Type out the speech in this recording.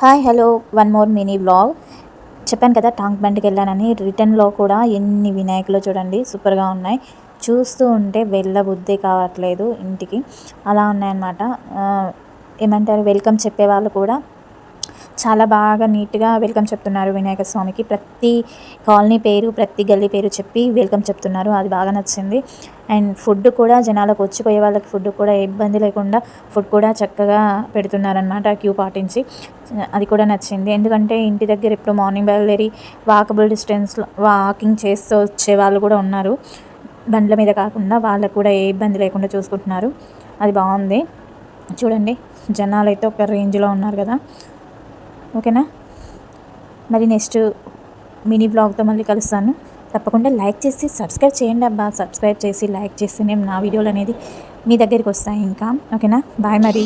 Hi hello one more mini vlog చెప్పాను కదా tank బండ్కి వెళ్ళానని. రిటర్న్లో కూడా ఎన్ని వినాయకులు చూడండి. సూపర్గా ఉన్నాయి. చూస్తూ ఉంటే వెళ్ళబుద్ధి కావట్లేదు ఇంటికి. అలా ఉన్నాయన్నమాట. ఏమంటారు? వెల్కమ్ చెప్పేవాళ్ళు కూడా చాలా బాగా నీట్గా వెల్కమ్ చెప్తున్నారు వినాయక స్వామికి. ప్రతి కాలనీ పేరు ప్రతి గల్లీ పేరు చెప్పి వెల్కమ్ చెప్తున్నారు. అది బాగా నచ్చింది. అండ్ ఫుడ్ కూడా జనాలకు వచ్చిపోయే వాళ్ళకి ఫుడ్ కూడా ఏ ఇబ్బంది లేకుండా ఫుడ్ కూడా చక్కగా పెడుతున్నారనమాట క్యూ పాటించి. అది కూడా నచ్చింది. ఎందుకంటే ఇంటి దగ్గర ఇప్పుడు మార్నింగ్ బయలుదేరి వాకబుల్ డిస్టెన్స్లో వాకింగ్ చేస్తూ వచ్చే వాళ్ళు కూడా ఉన్నారు. బండ్ల మీద కాకుండా వాళ్ళకు కూడా ఏ ఇబ్బంది లేకుండా చూసుకుంటున్నారు. అది బాగుంది. చూడండి జనాలు అయితే ఒక రేంజ్లో ఉన్నారు కదా. ఓకేనా? మరి నెక్స్ట్ మినీ బ్లాగ్తో మళ్ళీ కలుస్తాను. తప్పకుండా లైక్ చేసి సబ్స్క్రైబ్ చేయండి అబ్బా. సబ్స్క్రైబ్ చేసి లైక్ చేస్తేనే నా వీడియోలు అనేది మీ దగ్గరికి వస్తాయి ఇంకా. ఓకేనా? బాయ్ మరి.